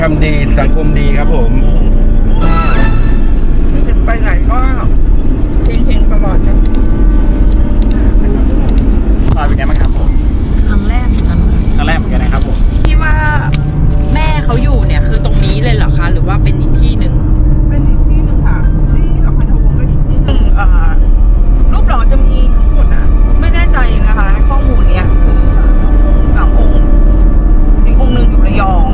ทำดีสังคมดีครับผมไปไหนก็เฮงๆตลอดครับปลาเป็นไงบ้างครับผมครั้งแรกเหมือนกันครั้งแรกเหมือนกันนะครับผมที่ว่าแม่เขาอยู่เนี่ยคือตรงนี้เลยเหรอคะหรือว่าเป็นอีกที่หนึ่งเป็นอีกที่หนึ่งค่ะที่สัมพันธวงศ์ก็อีกที่หนึ่งอ่ารูปหล่อจะมีทั้งหมดอะไม่แน่ใจนะคะ ข้อมูลเนี้ยคือสามองค์สามองค์อีกองค์หนึ่งอยู่ระยอง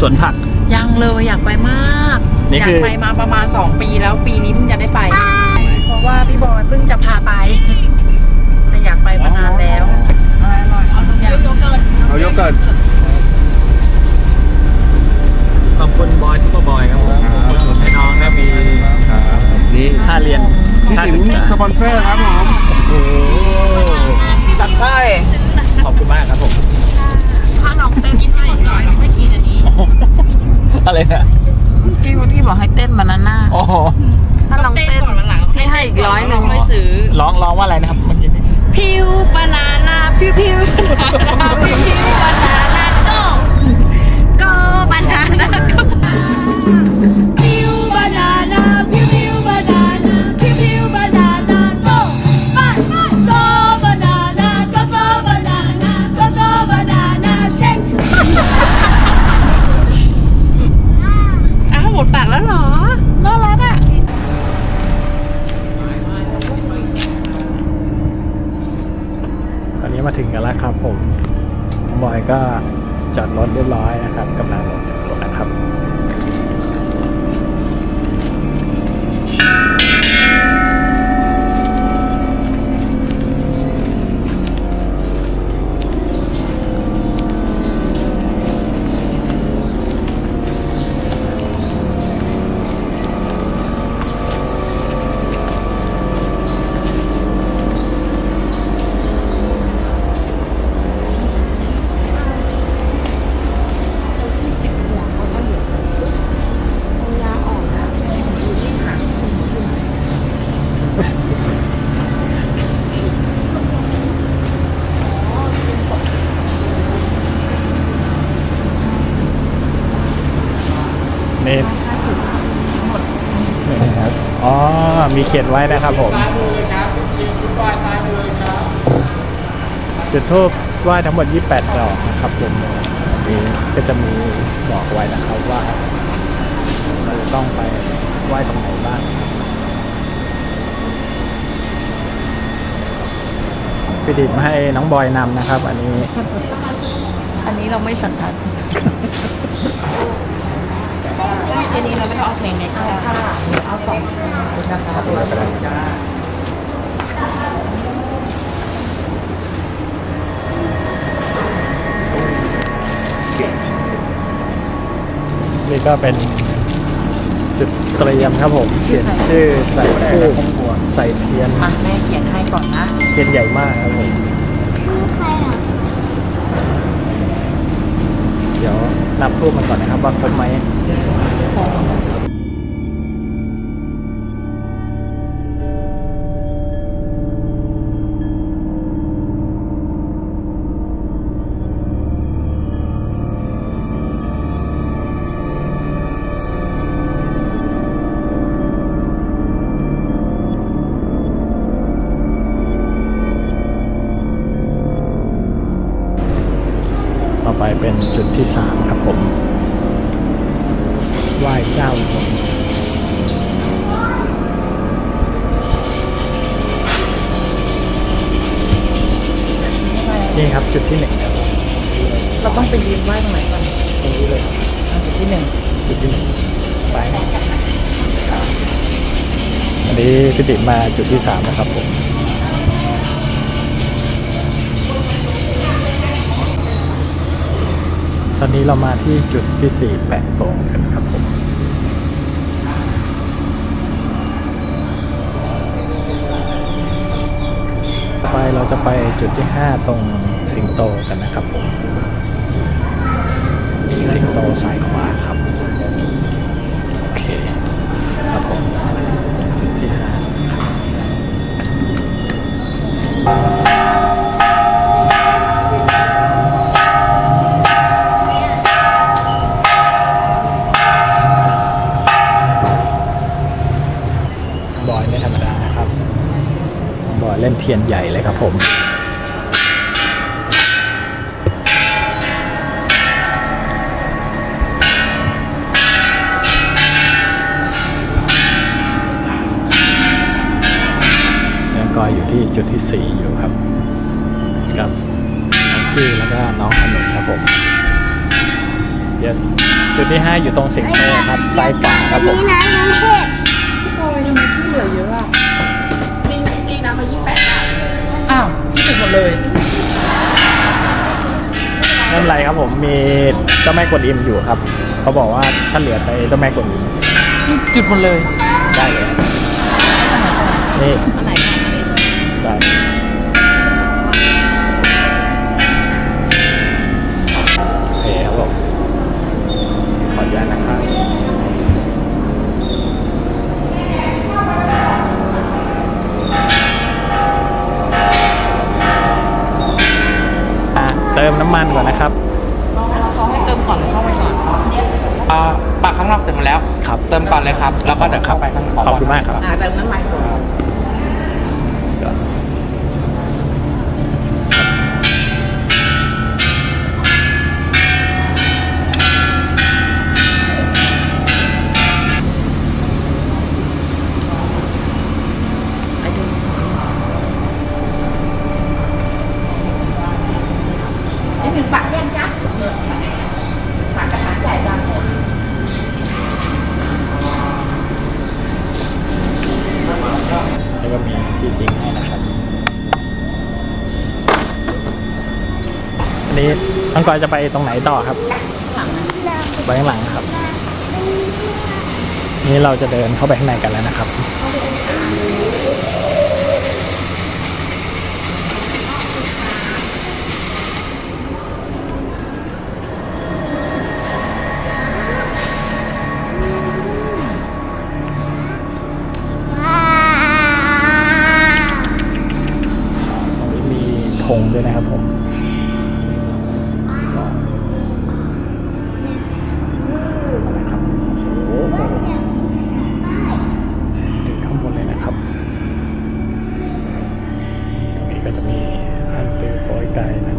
สวนผัก ยังเลยอยากไปมาก นี่อยาคืกอไปมาประมาณ 2 ปีแล้วปีนี้เพิ่งจะได้ไป เพราะว่าพี่บอยเพิ่งจะพาไป แต่อยากไปมานานแล้ว อร่อยๆเอาทุกอย่างเอาโยเกิร์ตขอบคุณบอยซุปเปอร์บอยครับผมครับขอบคุณให้น้องนะมีครับนี่ค่าเรียนพี่ค่าติ๋ศึมกษาสปอนเซอร์ครับผม อะไรนะพี่พี่บอกให้เต้นบานาน่าโอ้โหถ้าน้องเต้นก่อนวันหลังพี่ให้อีกร้อยหนึ่งไม่ซื้อ ร้องร้องว่าอะไรนะครับเมื่อกี้นี้พิวบานาน่าพิวพิวบานาน่าพิวพิวบานาน่า ขียนไว้นะครับผมจุดทูบไหว้ทั้งหมด 28 ดอกนะครับผมนี่ก็จะมีบอกไว้นะครับว่าเราจะต้องไปไหว้ตรงไหนบ้างพี่ดิบให้น้องบอยนำนะครับ อันนี้ อันนี้เราไม่สันทัด อันนี้เราไม่ต้องเอาเพลงในค่ะเอาสองนะคะตัวละจ้านี่ก็เป็นจุดเตรียมครับผมเขียนชื่อใส่คู่ใส่เทียนอะแม่เขียนให้ก่อนนะเทียนใหญ่มากครับผมเดี๋ยวนับรูปมันก่อนนะครับว่าครบไหม ต่อไปเป็นจุดที่สามครับผม ไหว้เจ้าผมนี่ครับจุดที่หนึ่งครับเราต้องไปยืนไหว้ตรงไหนก่อนตรงนี้เลยจุดที่หนึ่งจุดที่หนึ่งไปอันนี้พี่ติ๋มมาจุดที่สามนะครับผม ตอนนี้เรามาที่จุดที่ 4 แปะตรงกันครับผมไปเราจะไปจุดที่ 5 ตรงสิงโตกันนะครับผม สิงโตซ้ายขวาครับ โอเคครับผมจุดที่ 5 เล่นเทียนใหญ่เลยครับผมยังกอยอยู่ที่จุดที่สี่อยู่ครับกับน้องพี่แล้วก็น้องขนมครับผม yes จุดที่ห้าอยู่ตรงสิงโตครับซ้ายขวาครับผม นี่นะน้องเทพพี่บอยทำไมที่เหลือเยอะอะนี่นี่นะ มายี่แปดอ้าวพี่จุดหมดเลยไม่เป็นไรครับผมมีเจ้าแม่กวนอิมอยู่ครับ เขาบอกว่าถ้าเหลือไปเจ้าแม่กวนอิมพี่จุดหมดเลยได้เลยครับนี่ อันไหนก่อ ขอบคุณมากครับ แล้วก็มีที่ทิ้งให้นะครับ อันนี้น้องกอยจะไปตรงไหนต่อครับไปข้างหลังครับ นี่เราจะเดินเข้าไปข้างในกันแล้วนะครับ ด้วยนะครับผมก็นะครับโอ้โหถึงข้างบนเลยนะครับตรงนี้ก็จะมีอันตือโปอยไก่นะ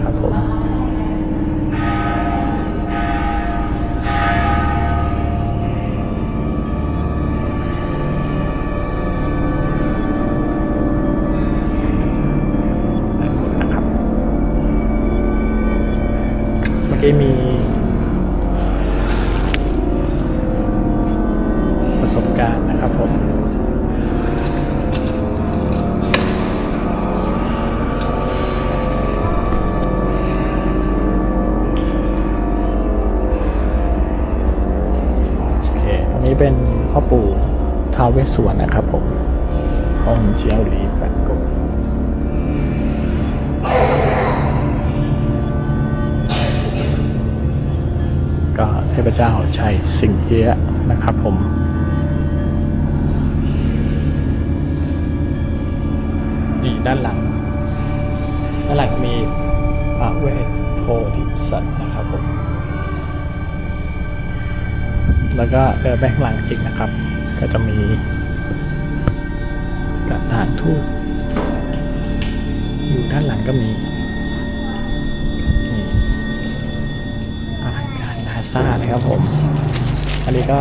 สวรรณนะครับผมองเจียวหลีแปดกงก็เทพเจ้าชัยสิงเอียะนะครับผมนี่ด้านหลัง ด้านหลังมีพระเวทโพธิสัตว์นะครับผม แล้วก็เดินไปข้างหลังอีกนะครับ ก็จะมีกระถางทูบอยู่ด้านหลังก็มีนี่อลังการนาซานะครับผม อันนี้ก็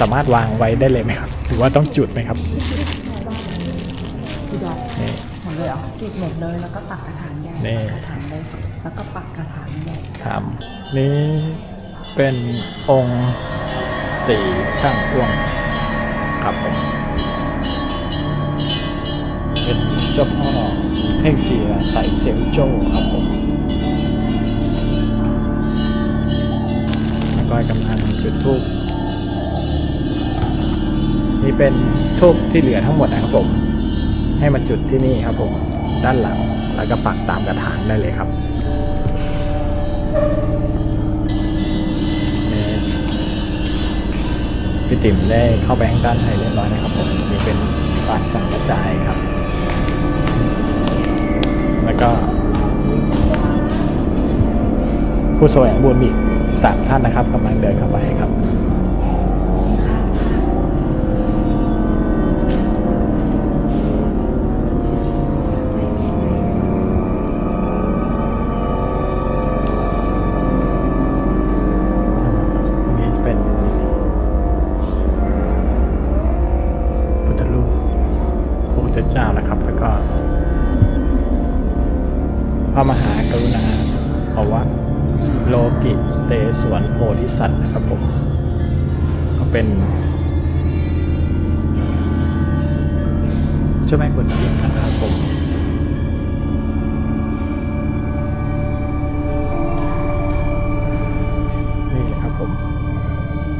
สามารถวางไว้ได้เลยไหมครับ หรือว่าต้องจุดไหมครับพี่ดอกนี่หมดเลยเหรอจุดหมดเลยแล้วก็ปักกระถางใหญ่นี่ปักกระถางเลยแล้วก็ปักกระถางใหญ่ครับนี่เป็นองค์ตีช่างอ้วง ครับผมเป็นเจ้าพ่อเพ่งเจียไต่เซียวโจ้ครับผมแล้วก็กำลังจุดทูบนี่เป็นทูบที่เหลือทั้งหมดนะครับผม ให้มันจุดที่นี่ครับผม ด้านหลังแล้วก็ปักตามกระถางได้เลยครับ พี่ติ๋มได้เข้าไปข้างด้านในเรียบร้อยนะครับผมนี่เป็นปากสังกระจายครับ แล้วก็ ผู้แสวงบุญอีกสามท่านนะครับกำลังเดินเข้าไปครับ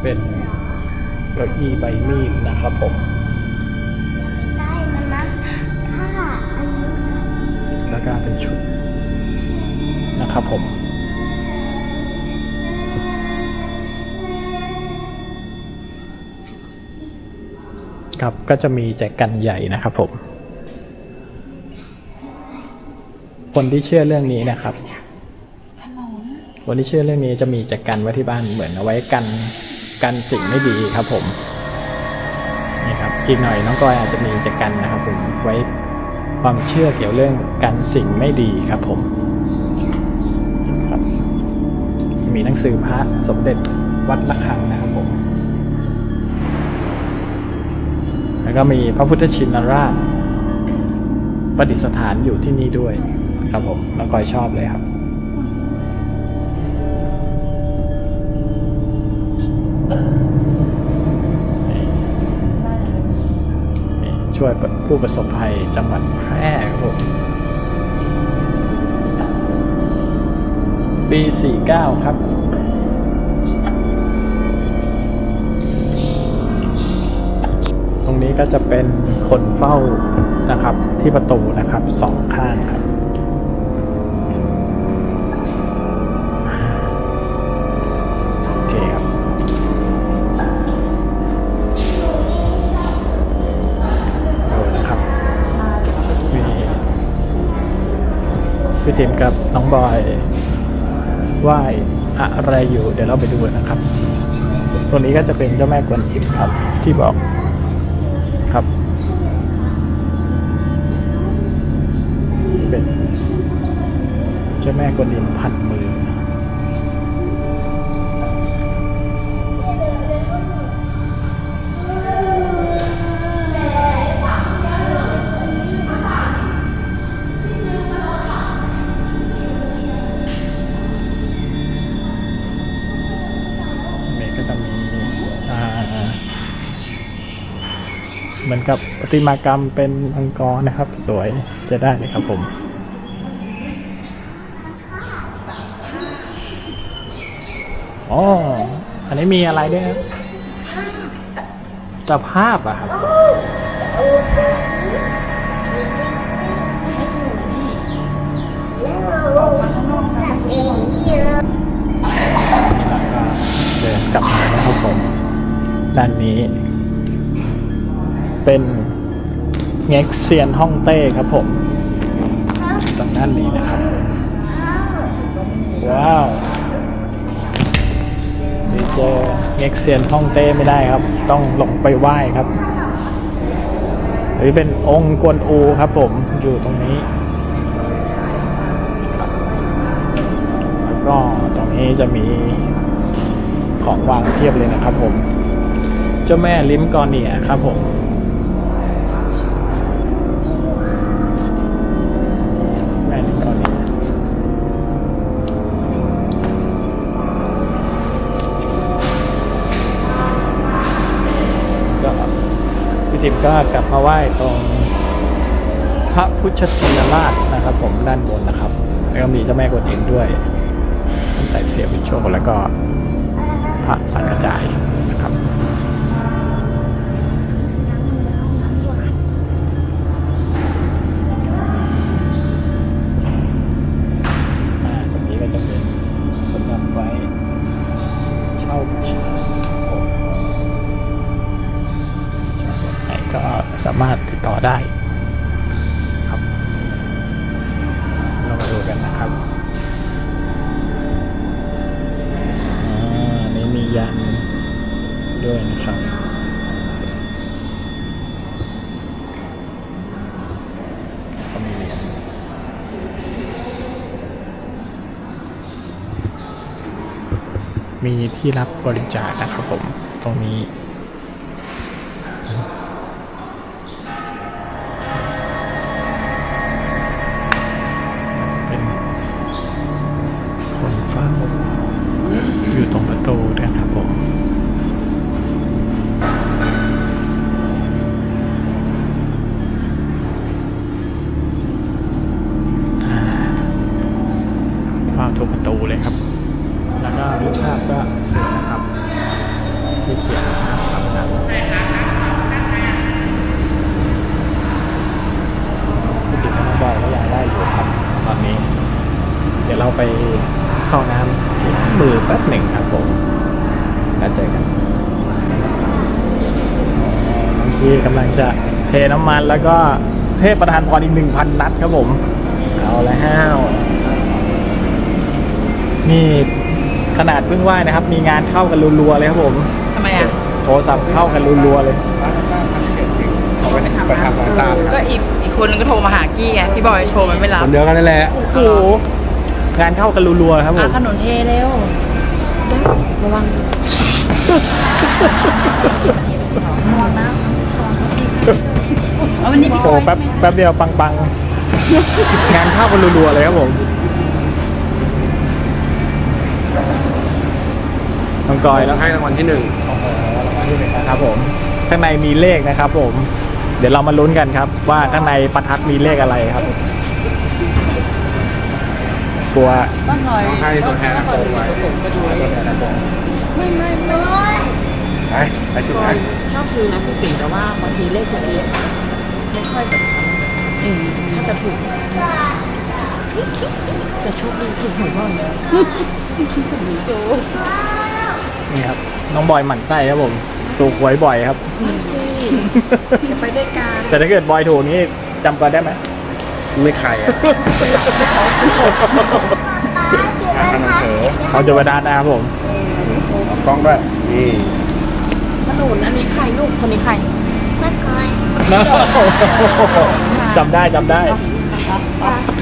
เป็นเก้าอี้ใบมีดนะครับผมได้มันนะถ้าอันนี้แล้วก็เป็นชุดนะครับผมครับก็จะมีแจกันใหญ่นะครับผม คนที่เชื่อเรื่องนี้นะครับคนที่เชื่อเรื่องนี้จะมีแจกันไว้ที่บ้านเหมือนเอาไว้กัน กันสิ่งไม่ดีครับผมนี่ครับอีกหน่อยน้องกอยอาจจะมีแจกันนะครับผมไว้ความเชื่อเกี่ยวเรื่องกันสิ่งไม่ดีครับผมครับมีหนังสือพระสมเด็จวัดระฆังนะครับผม แล้วก็มีพระพุทธชินราชประดิษฐานอยู่ที่นี่ด้วยครับผมน้องกอยชอบเลยครับ ช่วยผู้ประสบภัยจังหวัดแพร่ครับผมปี 49 ครับตรงนี้ก็จะเป็นคนเฝ้านะครับที่ประตูนะครับสองข้างครับิมกับน้องบอยไหว้อะไรอยู่ เดี๋ยวเราไปดูนะครับ ตรงนี้ก็จะเป็นเจ้าแม่กวนอิมครับ ที่บอกครับ เป็นเจ้าแม่กวนอิมพันมือ ก็จะมีเหมือนกับประติมากรรมเป็นมังกรนะครับ สวยจะได้เลยครับผมอ๋ออันนี้มีอะไรด้วยครับตะภาพอะครับ เดินกลับมานะครับผมด้านนี้ เป็นเง็กเซียนฮ่องเต้ครับผมตรงด้านนี้นะครับ ว้าวเจอเง็กเซียนฮ่องเต้ไม่ได้ครับ ต้องลงไปไหว้ครับหรือเป็นองค์กวนอูครับผมอยู่ตรงนี้แล้วก็ตรงนี้จะมี ของวางเทียบเลยนะครับผม เจ้าแม่ลิ้มกอเนียครับผมแม่ลิมกอเนียก็พี่ทิมก็กลับมาไหว้ตรงพระพุทธชินราชนะครับ ผมด้านบนนะครับ แล้วก็มีเจ้าแม่กวนอิมด้วยตั้งแต่เสียบุญโชคแล้วก็ พระสังกระจายนะครับ ที่รับบริจาคนะครับผมตรงนี้ จะเทน้ำมันแล้วก็เทพประธานพรอีกหนึ่งพันนัดครับผม เอาแล้วนี่ขนาดเพิ่งไหว้นะครับ มีงานเข้ากันรัวๆเลยครับผมทำไมอะโทรศัพท์เข้ากันรัวๆเลย เอาไปประทับของตาก็อีกอีกคนนึงก็โทรมาหากี้ไงพี่บอยโทรมันไม่รับคนเดียวกันนั่นแหละโอ้โหงานเข้ากันรัวๆครับผมขนมเทเร็วระวัง เอาวันนี้พี่โอ้แป๊บแป๊บเดียวปังๆ งานเข้ากันรัวๆเลยครับผมน้องกอยแล้วให้รางวัลที่หนึ่งนะครับผม ข้างในมีเลขนะครับผม เดี๋ยวเรามาลุ้นกันครับ ว่าข้างในประทัดมีเลขอะไรครับ กลัวบ้านหน่อยต้องให้ตัวแทนนะโกงไว้ไม่ไม่ไม่ไปไปจุดไหนชอบซื้อนะพี่ปิ่นแต่ว่าบางทีเลขตัวเอง ไม่ค่อยแบบอืมถ้าจะถูกแต่โชคดีถูกหวยบ่อยนะนี่ครับ น้องบอยหมั่นไส้ครับผมถูกหวยบ่อยครับ ไม่ใช่จะไปด้วยกันแต่ถ้าเกิดบอยถูกนี่จำกันได้ไหมไม่ใครอะทางขนมเถอเขาจะมาดานนะครับผมเอากล้องด้วยนี่ ขนุนอันนี้ใครลูกคนนี้ใคร จำได้จำได้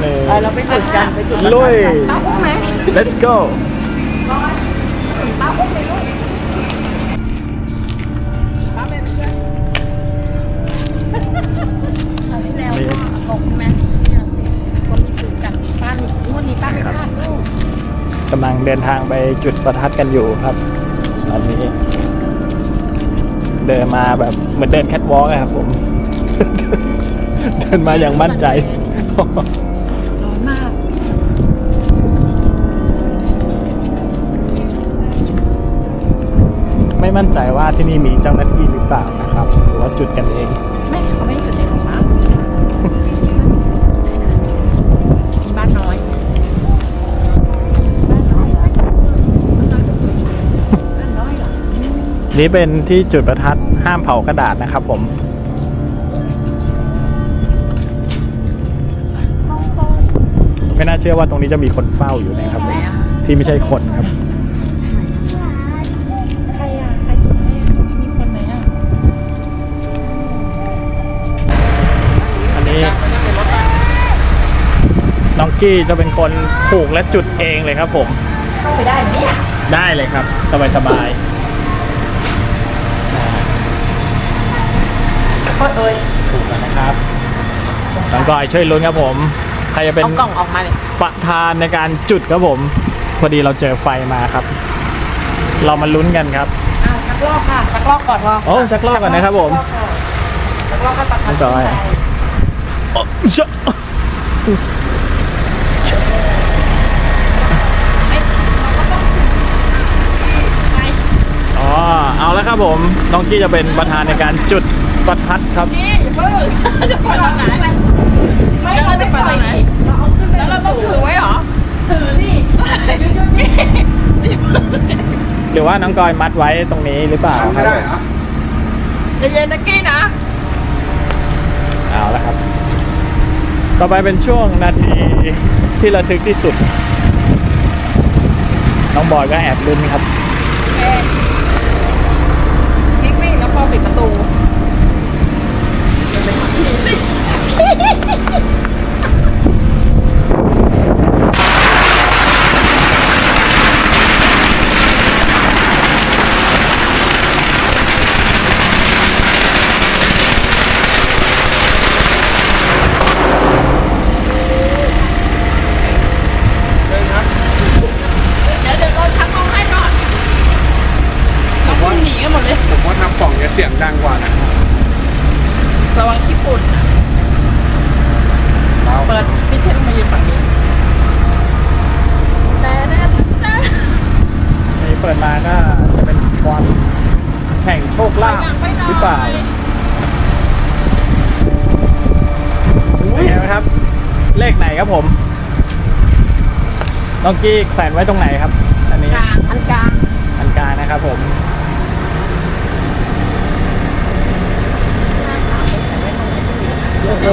นี่ไปเราไปจุดกันไปจุดลุย ป้าอุ้มไหม let's go คราวที่แล้วก็บอกคุณแม่ที่เราสิคนที่ซื้อกันป้านี่งวดนี้ป้าไม่พลาดลูกกำลังเดินทางไปจุดประทัดกันอยู่ครับ ตอนนี้ เดินมาแบบเหมือนเดินแคทวอล์กครับผม เดินมาอย่างมั่นใจ ร้อนมาก ไม่มั่นใจว่าที่นี่มีเจ้าหน้าที่หรือเปล่านะครับ หรือว่าจุดกันเอง ไม่เขาไม่ได้จุดในของป้าที่บ้านน้อย บ้านน้อยเหรอบ้านน้อยบ้านน้อยเหรอ นี่เป็นที่จุดประทัดห้ามเผากระดาษนะครับผมไม่น่าเชื่อว่าตรงนี้จะมีคนเฝ้าอยู่นะครับผมที่ไม่ใช่คนครับ ใครอะใครจุดให้มีคนไหมอะอันนี้น้องกี้จะเป็นคนผูกและจุดเองเลยครับผม เข้าไปได้เนี่ยได้เลยครับ สบายสบายๆ เอ้ยถูกแล้วนะครับน้องกอยช่วยลุ้นครับผม ใครจะเป็นเอากล่องออกมาเลยประธานในการจุดครับผม พอดีเราเจอไฟมาครับ เรามาลุ้นกันครับ อ้าวชักลอกค่ะ ชักลอกก่อนรอโอ้ชักลอกก่อนนะครับผม ชักลอกค่ะชักลอกค่ะตัดเรียบร้อย ชะอ๋อ เอาแล้วครับผม น้องกี้จะเป็นประธานในการจุด ประทัดครับ นี่อย่าเพิ่งจะกดตอนไหนไม่เราจะกดตอนไหนแล้วเราต้องถือไว้เหรอถือนี่หรือว่าน้องกอยมัดไว้ตรงนี้หรือเปล่าครับไม่ได้เหรอใจเย็นนะกี้นะเอาแล้วครับ ต่อไปเป็นช่วงนาทีที่ระทึกที่สุด น้องบอยก็แอบลุ้นครับวิ่งวิ่งแล้วพอปิดประตู เดี๋ยวเดี๋ยวเราชักห้องให้ก่อน น้องวิ่งหนีกันหมดเลย ผมว่าทำป่องจะเสียงดังกว่านะ ระวังขี้ฝุ่นนะเปิดพี่เทนมายืนฝั่งนี้แต่แต่แต่ นี่เปิดมาก็จะเป็นความแข่งโชคลาภหรือเปล่าเป็นไงบ้างครับ เลขไหน ครับผมน้องกี้แขวนไว้ตรงไหนครับ อันนี้กลางอันกลางอันกลางนะครับผมโอ้โห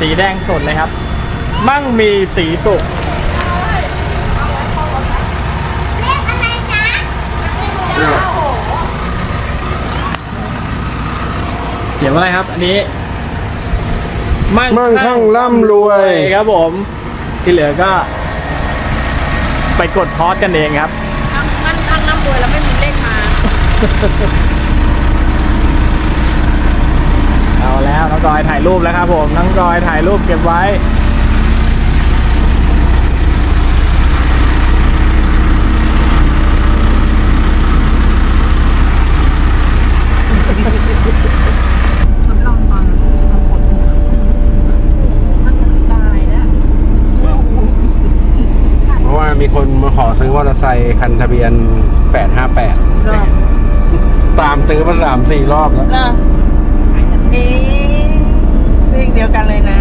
สีแดงสดเลยครับ มั่งมีสีสุกเขียนว่าอะไรครับ อันนี้ มั่งมั่งคั่งร่ำรวย ครับผม ที่เหลือก็ ไปกดพอสกันเองครับนั่งนั่งนั่งน้ำรวยแล้วไม่มีเลขมา เอาแล้วน้องกอยถ่ายรูปแล้วครับผมน้องกอยถ่ายรูปเก็บไว้ ทดลองตอนทำกดหัวมันตายแล้ว เพราะว่า มีคนมาขอซื้อมอเตอร์ไซค์คันทะเบียน858เริ่มตามตื้อมาสามสี่รอบแล้วเริ่มเอ๊ะเลขเดียวกันเลยนะ